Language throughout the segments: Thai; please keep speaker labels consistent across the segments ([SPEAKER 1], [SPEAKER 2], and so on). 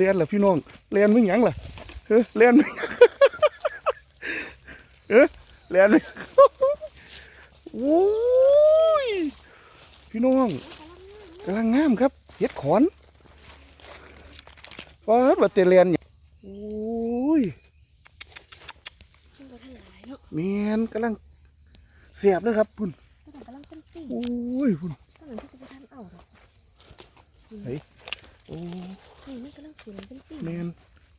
[SPEAKER 1] เรียนเหรอพี่น้องเรียนมึงหยังเฮ้ยเรียนมึงเฮ้ยเรียนมึงโอ้ยพี่น้องกำลังงามครับเฮ็ดขอนว้าวบัดเตเรียนโอ้ยเมียนกำลังเสียบเลยครับพุ่น
[SPEAKER 2] กำลังเป็นสี่
[SPEAKER 1] โอ้ยพุ่น
[SPEAKER 2] กำลังที่จะไปทานเอาหรอก
[SPEAKER 1] โอ้
[SPEAKER 2] นี่มันกำลังสีเป็นสี่
[SPEAKER 1] เมียน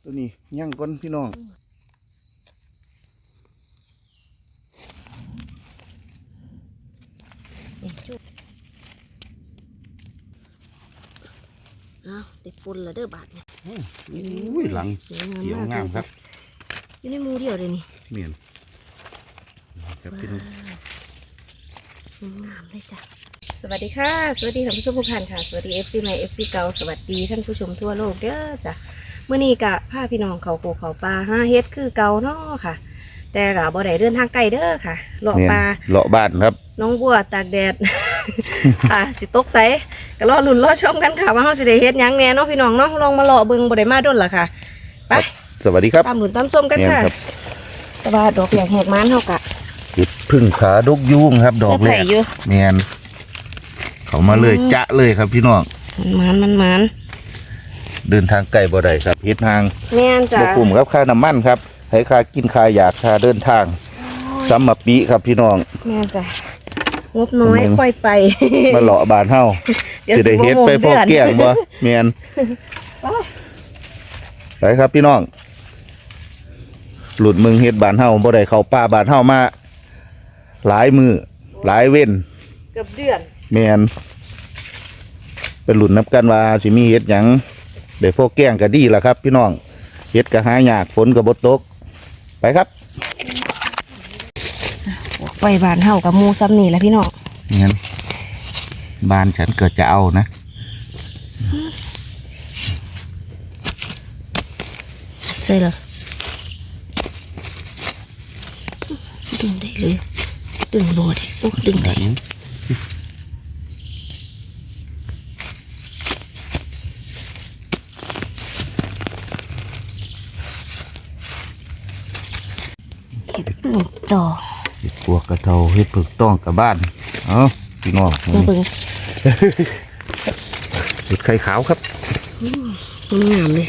[SPEAKER 1] ตัวนี้ย่างก้นพี่น้อง
[SPEAKER 2] นี่จุดเอาติดปุ่นละเด้อบาทเนี่ย
[SPEAKER 1] อุ้ยหลัง
[SPEAKER 2] สวยงาม
[SPEAKER 1] เขียว
[SPEAKER 2] มาก
[SPEAKER 1] งามครับ
[SPEAKER 2] อยู่ในหมูเดียวเลยนี่
[SPEAKER 1] เมียนครับพี่น้อง
[SPEAKER 2] งามเลยจ้ะส วัสดีค่ะ สวัสดีท่านผู้ชมทุกท่านค่ะ สวัสดีเอฟซีใหม่เอฟซีเก่าสวัสดีท่านผู้ชมทั่วโลกเด้อจ้ะเมื่อนี้กะพาพี่น้องเขาโคเขาปลาห้าเฮ็ดคือเก่าเนาะค่ะ แต่กะบ่ได้เดินทางไกลเด้อค่ะเลาะ
[SPEAKER 1] เมียน
[SPEAKER 2] ปลา
[SPEAKER 1] เลาะบ้านครับ
[SPEAKER 2] น้องบัวตากแดดอ่าสิตกใสก็รอลุ้นรอชมกันค่ะว่าเฮาสิได้เฮ็ดหยังแหน่เนาะพี่น้องเนาะลองมาเลาะเบิ่งบ่ได้มาดนล่ะค่ะไป
[SPEAKER 1] สวัสดีครับ
[SPEAKER 2] ตามลุ้นตามชมกัน
[SPEAKER 1] เมียน
[SPEAKER 2] ค่ะ
[SPEAKER 1] ครับ
[SPEAKER 2] แต่ว่าดอกแหลกแหกมันเฮากะ
[SPEAKER 1] เห็ดพึ่งขาดกยุงครับ ดอกแร
[SPEAKER 2] เสื้
[SPEAKER 1] ก
[SPEAKER 2] ไผ่อยู่
[SPEAKER 1] เมียน เขามาเลย
[SPEAKER 2] อืม
[SPEAKER 1] จะเลยครับพี่น้อง
[SPEAKER 2] มันมันมัน
[SPEAKER 1] เดินทางไกลบ่ได้ครับเฮ็ดทาง
[SPEAKER 2] แม่นจ้ะ
[SPEAKER 1] บ่คุ้มครับค่าน้ำมันครับให้ค่ากินค่าอยากค่าเดินทางซัมมาปีครับพี่น้อง
[SPEAKER 2] แม่นจ้ะงบน้อย
[SPEAKER 1] แม่น
[SPEAKER 2] ค่อยไป
[SPEAKER 1] มาเลาะบ้านเฮา
[SPEAKER 2] เดี๋ยว
[SPEAKER 1] สิได้เฮ็ดไปพอแกล้งบ่เมียน
[SPEAKER 2] ไป
[SPEAKER 1] ไปครับพี่น้อง หลุดมึงเฮ็ดบ้านเฮาบ่ได้เข้าป่าบ้านเฮามาหลายมือหลายเว้น
[SPEAKER 2] เกือบเดือน
[SPEAKER 1] แมนเป็นหลุนนับกันว่าสิมีเฮ็ดหยังเดี๋ยวพวกแกล้งก็ดีล่ะครับ พี่น้องเฮ็ดก็หายากฝนก็บ่ตก ไปครับ
[SPEAKER 2] ไฟบานเฮากับหมูซ้ำนี่แหละพี่น้อง
[SPEAKER 1] งั้นบ้านฉันเกิดจะเอานะ
[SPEAKER 2] ใช่เหรอดึงได้เลย ดึงโลดโอ้ดึงได้ เห็ดปึ่ง ต่อ
[SPEAKER 1] เฮ็ดปวกกระเทาเฮ็ดผึกต้องกับบ้านเอาพี่น้อง
[SPEAKER 2] มาเบิ่ง
[SPEAKER 1] เฮ็ดไข่ขาวครับ
[SPEAKER 2] งามเลย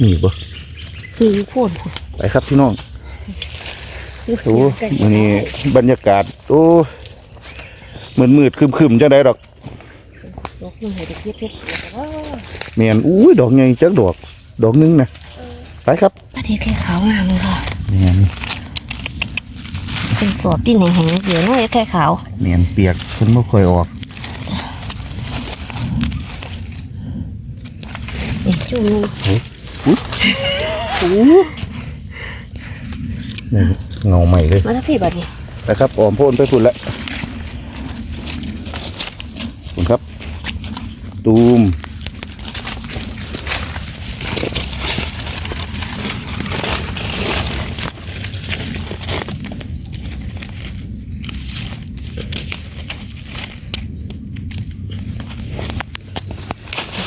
[SPEAKER 1] นี่บ่
[SPEAKER 2] มีอยู่โพ่นพุ่น
[SPEAKER 1] ไปครับพี่น้อง
[SPEAKER 2] อุ้ย
[SPEAKER 1] โอ้
[SPEAKER 2] ใกล้
[SPEAKER 1] มื้อนี้บรรยากาศ โอ้มืดมืดๆครึมๆจังไดดอก
[SPEAKER 2] ดอกนึงให้ได้เก็บเฮ็ดแล้วก็ว่า
[SPEAKER 1] แม่นอุ้ยดอกใหญ่จักดอก ดอกหนึงนะ ไปครับ
[SPEAKER 2] ประเทศแค่ขาวงามเลยค่ะ
[SPEAKER 1] แม่น
[SPEAKER 2] เป็นสอบดินแห้งๆเสียเนาะเฮ็ดแค่ขาว
[SPEAKER 1] แม่นเปียกเพิ่นบ่ค่อยออก
[SPEAKER 2] นี่จุ่มนึง
[SPEAKER 1] นี่เงาใหม่เลย
[SPEAKER 2] มาทักพี่บัดนี้
[SPEAKER 1] ไปครับออมโพ่นไปพุ่นแล้วคุณครับ ตูม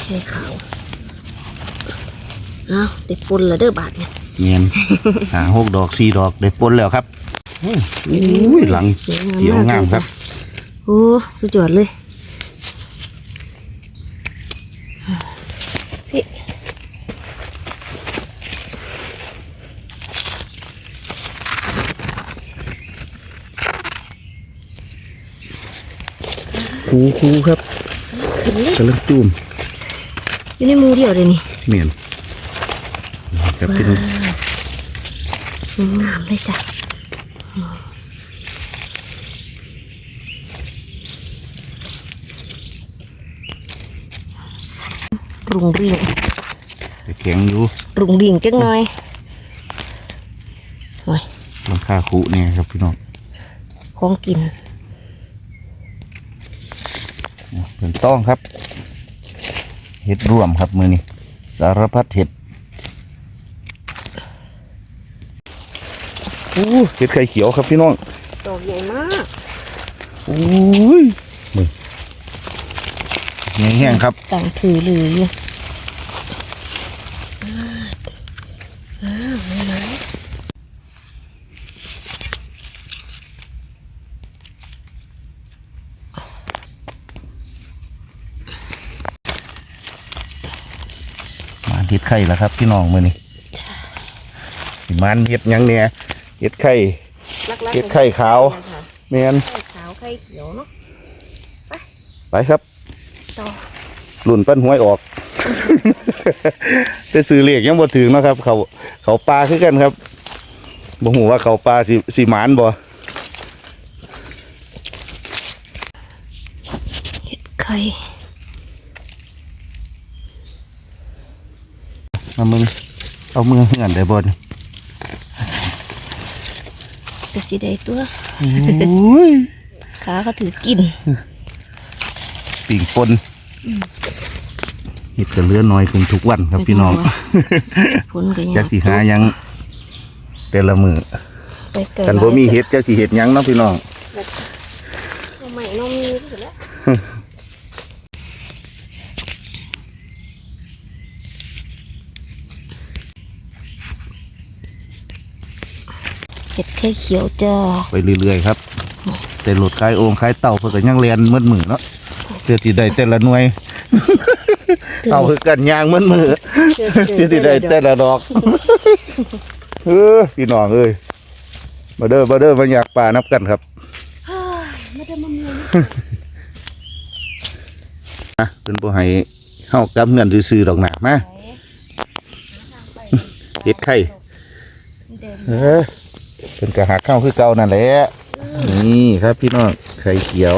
[SPEAKER 2] แค่ขาวเอาติดปุ่นละเด้อบาทเนี่ย
[SPEAKER 1] เมียนหาหกดอกสี่ดอกได้ปนแล้วครับอุ้ยหลัง
[SPEAKER 2] สวยงาม
[SPEAKER 1] เขียว
[SPEAKER 2] มาก
[SPEAKER 1] งาม
[SPEAKER 2] เลย
[SPEAKER 1] ครั
[SPEAKER 2] จ้ะ
[SPEAKER 1] บ
[SPEAKER 2] โอ้สุดยอดเลยพี่
[SPEAKER 1] คูคูครับ
[SPEAKER 2] ขึ้นเลย
[SPEAKER 1] กำลังจูม
[SPEAKER 2] อยู่ในหมูเดียวเลยนี่
[SPEAKER 1] เมียนครับพี่น้อง
[SPEAKER 2] งามเลยจ้ะรุงเรียง
[SPEAKER 1] แต่แข็งอยู่
[SPEAKER 2] รุงเรียงจังหน่อยโอ้ย
[SPEAKER 1] หลังคาคุเนี่ยครับพี่น้อง
[SPEAKER 2] ของกิน
[SPEAKER 1] เป็นต้องครับ เห็ดร่วมครับมือนี้สารพัดเห็ดโอ้เห็ดไข่เขียวครับพี่น้อง
[SPEAKER 2] ดอกใหญ่มาก
[SPEAKER 1] โอ้ยมึงใหญ่แห้งครับ
[SPEAKER 2] ต่างถือลืออยู่อ้าวไม่ไหน
[SPEAKER 1] มาเฮ็ดไข่แล้วครับพี่น้องมื้อนี้สิมันเฮ็ดหยังเนี่ยเฮ็ดไข่
[SPEAKER 2] ลักๆ
[SPEAKER 1] เฮ็ดไข่ขาว
[SPEAKER 2] นะคะ
[SPEAKER 1] แม่น
[SPEAKER 2] ไข่ขาวไข่เขียวเนาะ
[SPEAKER 1] ไปครับ
[SPEAKER 2] ต่อ
[SPEAKER 1] รุ่นปั้นหวยออกแต่ซื้อเลขยังบ่ถึงเนาะครับ เขาเขาปลาคือกันครับบ่ฮู้ว่าเขาปลาสิสิหมานบ่
[SPEAKER 2] เห็ดไข่
[SPEAKER 1] มามึงเอามือเหือนได้บ่นี่
[SPEAKER 2] แต่สีใดตัว
[SPEAKER 1] โอ้ย
[SPEAKER 2] ขาก็ถือกิน
[SPEAKER 1] ปิ่งปนเฮ็ดก็เหลือน้อยขึ้นทุกวันครับพี่น้อง
[SPEAKER 2] ผลก็ยัง
[SPEAKER 1] จักสิหาหยังแต่ละมื้อ
[SPEAKER 2] ไปเกิด
[SPEAKER 1] กันบ่มีเฮ็ดจักสิเฮ็ดหยังเนาะพี่น้อง
[SPEAKER 2] ใหม่น้องมีที่สุดแล้ว เห็ดไข่เขียวจ้า
[SPEAKER 1] ไปเรื่อยๆครับ แต่รถคลายโอ่งคลายเต่าเพิ่นก็ยังเรียนมืดมือเนาะเพื่อที่ได้แต่ละหน่วยเต่าคือกันยางมืดมือ
[SPEAKER 2] เจอ
[SPEAKER 1] ที่ที่ได้แต่ละดอกเออพี่น้องเอ้ยมาเด้อมาเด้อมาอยากป่านับกันครับ
[SPEAKER 2] ไม่ได้มาเมีย
[SPEAKER 1] นะเป็นผู้ให้เฮากำเงินซื้อๆดอกหนามาเฮ็ดไข่เออ เป็นกระหักเข้าคือเก่านั่นแหละนี่ครับพี่น้องไข่เขียว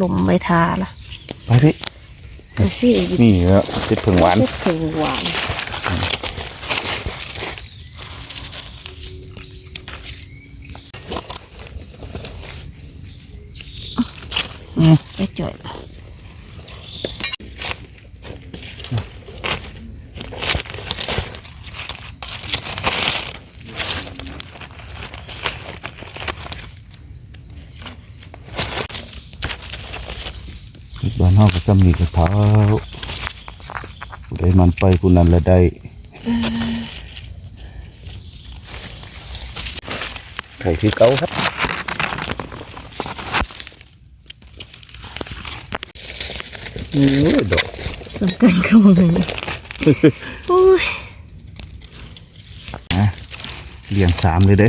[SPEAKER 2] ลมไม่ทาละ
[SPEAKER 1] ไปพี่
[SPEAKER 2] พี่
[SPEAKER 1] นี่เนาะเจ็ดผึ่งหวาน
[SPEAKER 2] เช็ดถึงหวานไปจ่อย
[SPEAKER 1] บ้านเฮาก็ซ้ำนี่ก็เท้าผู้ใดมันไปผู้นั้นละได้ไข่คือเก่าครับโอ้ยดอก
[SPEAKER 2] สำคัญเข้ามาเลยโอ้ย
[SPEAKER 1] เลี้ยงสามเลยเด้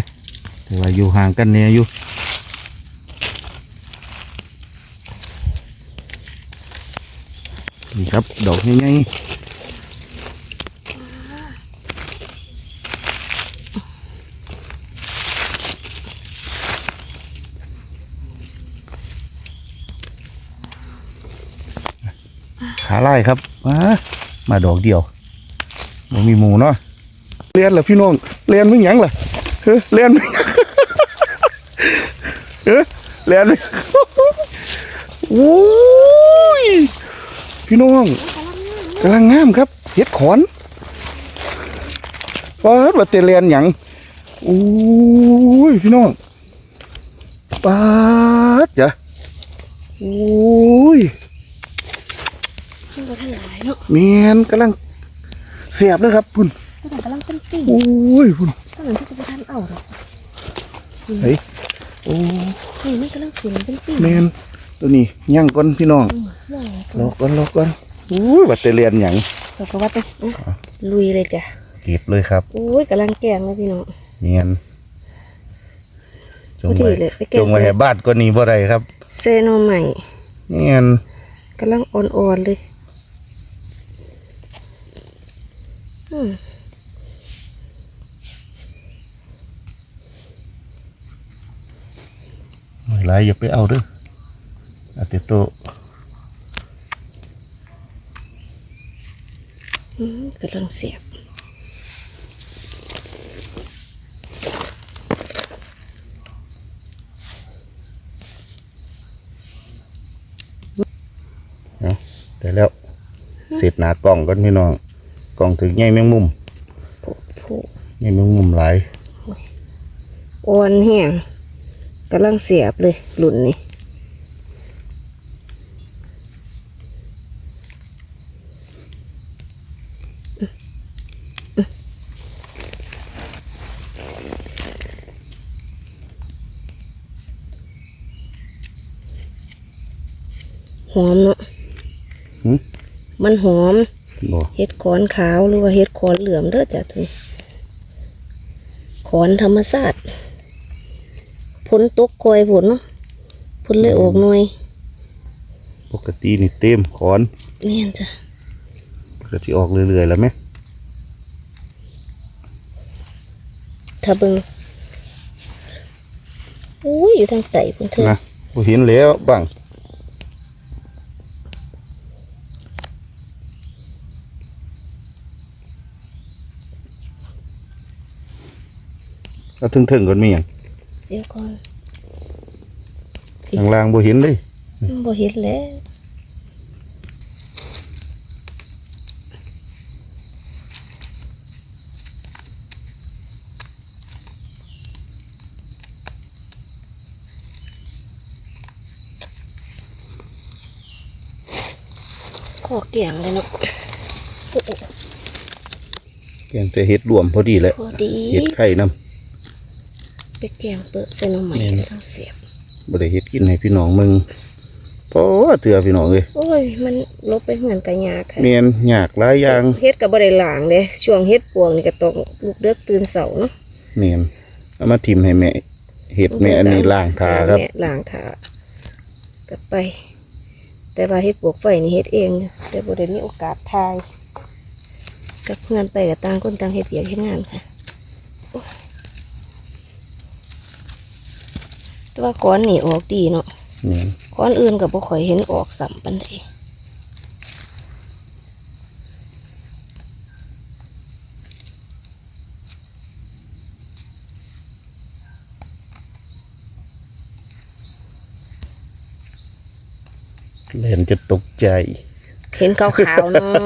[SPEAKER 1] แต่ว่าอยู่ห่างกันเนี่ยอยู่ นี่ครับ ดอกง่ายๆขาไล่ครับ มามาดอกเดียวไม่มีหมูเนาะเลียนเหรอพี่น้องเลียนไม่หยังล่ะเฮ้ยเลียนไม่ยังเฮ้ยเลียนไม่โอ้ พี่น้องกำลังงามครับเฮ็ดขอนปาดว่าเตเลียนหยังโอ้ยพี่น้องปาดจ้ะโอ้ย
[SPEAKER 2] มันก็ทั้งหลายเนาะ
[SPEAKER 1] เมียนกำลังเสียบเลยครับพุ่น
[SPEAKER 2] มันกำลังเป็นปี
[SPEAKER 1] โอ้ยพุ่น
[SPEAKER 2] ถ้าหลังที่จะไปทานเอาหรอก
[SPEAKER 1] เฮ้ยโอ้
[SPEAKER 2] นี่มันกำลังเสียงเป็นปี
[SPEAKER 1] เมียน ตัวนี้ย่างก่อนพี่น้อง
[SPEAKER 2] อืมย่าง
[SPEAKER 1] รอก่อนรอก่อนโอ้ยว่าเตเลียนหยัง
[SPEAKER 2] ต่อก็ว่าไปอุ๊ยลุยเลยจ้ะ
[SPEAKER 1] เก็บเลยครับ
[SPEAKER 2] โอ้ยกำลังแกงเลยพี่น้อง
[SPEAKER 1] เมียนจง
[SPEAKER 2] พอ
[SPEAKER 1] ไว้
[SPEAKER 2] ดีเลยไปเก็บ
[SPEAKER 1] จงไว้ให้บ้านก็หนีบ่ได้ครับ
[SPEAKER 2] เซโนใหม่
[SPEAKER 1] เมียน
[SPEAKER 2] กำลังอ่อนๆเลยอืม
[SPEAKER 1] หลายอย่าไปเอาเด้ออาติโต
[SPEAKER 2] อืมกำลังเสียบ
[SPEAKER 1] ได้แล้วเสร็จหนากล่องก่อนพี่น้องกล่องถึงใหญ่แมงมุม
[SPEAKER 2] ผู้
[SPEAKER 1] ใหญ่แมงมุมหลาย
[SPEAKER 2] อ่อนแห้งกำลังเสียบเลยหลุ่นนี่ หอมเนาะ
[SPEAKER 1] หึ
[SPEAKER 2] มันหอม
[SPEAKER 1] บ่
[SPEAKER 2] เห็ดขอนขาวหรือว่าเห็ดขอนเหลืองเด้อจ้ะทุกขอนธรรมชาติผลตกคอยผลเนาะผลเลยออกหน่อย
[SPEAKER 1] ปกตินี่เต็มขอน
[SPEAKER 2] แม่นจ้ะ
[SPEAKER 1] ก็สิออกเรื่อยๆแล้วไหม
[SPEAKER 2] ถ้าเบิงอุ้ยอยู่ทางไต่คุณเธอ
[SPEAKER 1] นะบ่เห็นแล้วบัง แล้วถึงๆก่อนมีหยัง
[SPEAKER 2] เดี๋ยวก่อน
[SPEAKER 1] ข้างล่างบ่เห็นเลย
[SPEAKER 2] บ่เห็นแล้วขอเกี่ยงเลยเนาะโอ้โห
[SPEAKER 1] แกงแต่เห็ดรวมพอดีแหละ
[SPEAKER 2] พอดี
[SPEAKER 1] เห็ดไข่น้
[SPEAKER 2] ไปแกงเปิดใส่หน้ำใหม่
[SPEAKER 1] แม่น
[SPEAKER 2] ต้องเสียบำ
[SPEAKER 1] บ่ได้เห็ดกินให้พี่น้องมึงเพราะว่าเตือพี่น้องเลย
[SPEAKER 2] โอ้ย มันลบไปเหมือนกันยากค่ะ
[SPEAKER 1] เมียนยากหลายอย่าง
[SPEAKER 2] เฮ็ดกับบริหลางเลยช่วงเฮ็ดปวงนี่ก็ต้องลูกเดือกตื่นเสาเนาะ
[SPEAKER 1] เมียนเอามาทิมให้แม่เห็ดแม่อันนี้ล่างทาครับ
[SPEAKER 2] แม่ล้างทากลับไป แต่ว่าเฮ็ดปวกไฟนี่เฮ็ดเองแต่บ่ได้มีโอกาสทายกับเพื่อนไปกับต่างคนต่างเฮ็ดเวียกเฮ็ดงานค่ะโอ้ย แต่ว่าก้อนนี่ออกดีเนาะ
[SPEAKER 1] เมียน
[SPEAKER 2] ก้อนอื่นก็บ่ค่อยเห็นออกสัมปันใด
[SPEAKER 1] เล่นจะตกใจ
[SPEAKER 2] เห็นขาวๆเนาะ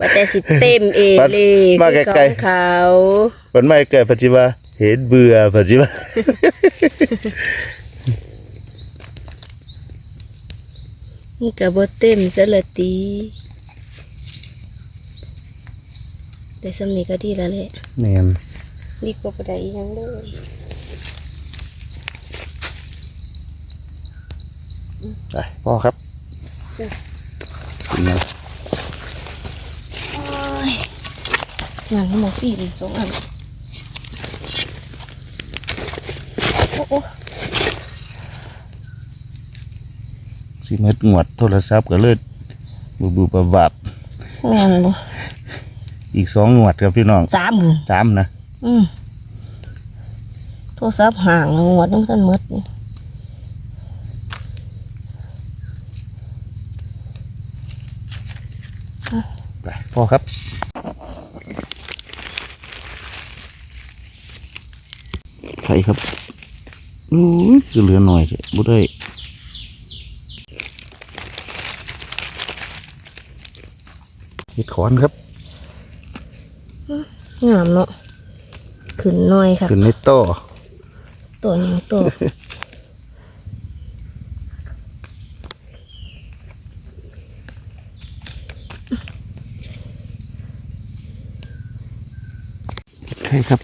[SPEAKER 2] ว่าแต่สิเต็มเองเลย
[SPEAKER 1] มาไกลๆ
[SPEAKER 2] คือขาว
[SPEAKER 1] มันไม่เกิดปัจจุบัน เห็นเบื่อปัจจุบัน
[SPEAKER 2] ๆนี่ก็บ่เต็มซะละตีแต่สำนี้ก็ดีแล้วแหละ
[SPEAKER 1] เมียน
[SPEAKER 2] ดีกว่าบ่ได้อีหยังเลย
[SPEAKER 1] ไปพ่อครับกินนะ
[SPEAKER 2] โอ้ยงานหมอฟีอีกสองอันโอ้โอ้
[SPEAKER 1] สิเม็ดงวดโทรศัพท์ก็เลิศบูบูบบับ
[SPEAKER 2] งานบ่
[SPEAKER 1] อีกสองงวดครับพี่น้อง
[SPEAKER 2] สามหมื่น
[SPEAKER 1] สามนะ
[SPEAKER 2] อืมโทรศัพท์ห่างงวดนึงท่านหมดนี่
[SPEAKER 1] ไปพ่อครับไข่ครับ อู้ยคือเหลือหน่อยใช่บุได้เห็ดขอนครับ
[SPEAKER 2] งามเนาะขึ้นน้อยค่ะ
[SPEAKER 1] ขึ้นในต่อ
[SPEAKER 2] ตัวหยังตัว
[SPEAKER 1] ใช่ครับ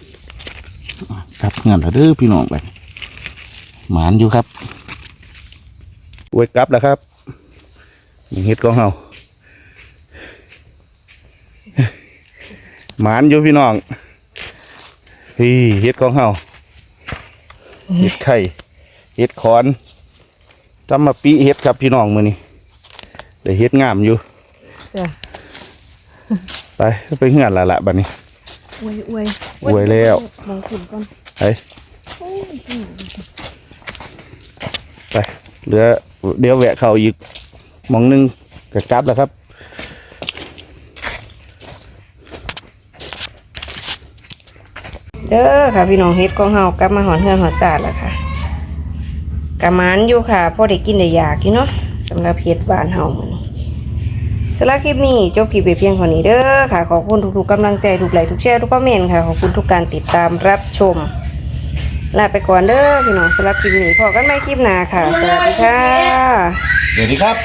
[SPEAKER 1] อะกลับงานแล้วเด้อพี่น้องไป หมานอยู่ครับอวยกลับแล้วครับนี่เฮ็ดของเฮาหมานอยู่พี่น้องพี่เฮ็ดของเฮาเฮ็ดไข่เฮ็ดขอนทำมาปีเฮ็ดครับพี่น้องมือนี้ได้เฮ็ดงามอยู่
[SPEAKER 2] จ้ะ
[SPEAKER 1] ไปไปเฮือนละละบัดนี้
[SPEAKER 2] อวยอวย
[SPEAKER 1] อวยแล้ว
[SPEAKER 2] มองขึ้นก่อน
[SPEAKER 1] ไปไป เหลือเดี๋ยวแวะเข้าอีกมองหนึงก็กลับแล้วครับ
[SPEAKER 2] เด้อค่ะพี่น้องเฮ็ดของเฮากลับมาหอนเฮือนหอดศาสตร์แล้วค่ะกะมานอยู่ค่ะพ่อได้กินได้อยากอยู่เนาะสำหรับเฮ็ดบ้านเฮามื้อนี้สำหรับคลิปนี้จบคลิปไปเพียงเท่านี้เด้อค่ะขอบคุณทุกๆกำลังใจทุกไลค์ทุกแชร์ทุกคอมเมนต์ค่ะขอบคุณทุกการติดตามรับชม ลาไปก่อนเด้อพี่น้องสำหรับคลิปนี้พอกันไม่คลิปหน้าค่ะ สวัสดีค่ะ
[SPEAKER 1] สวัสดีครับ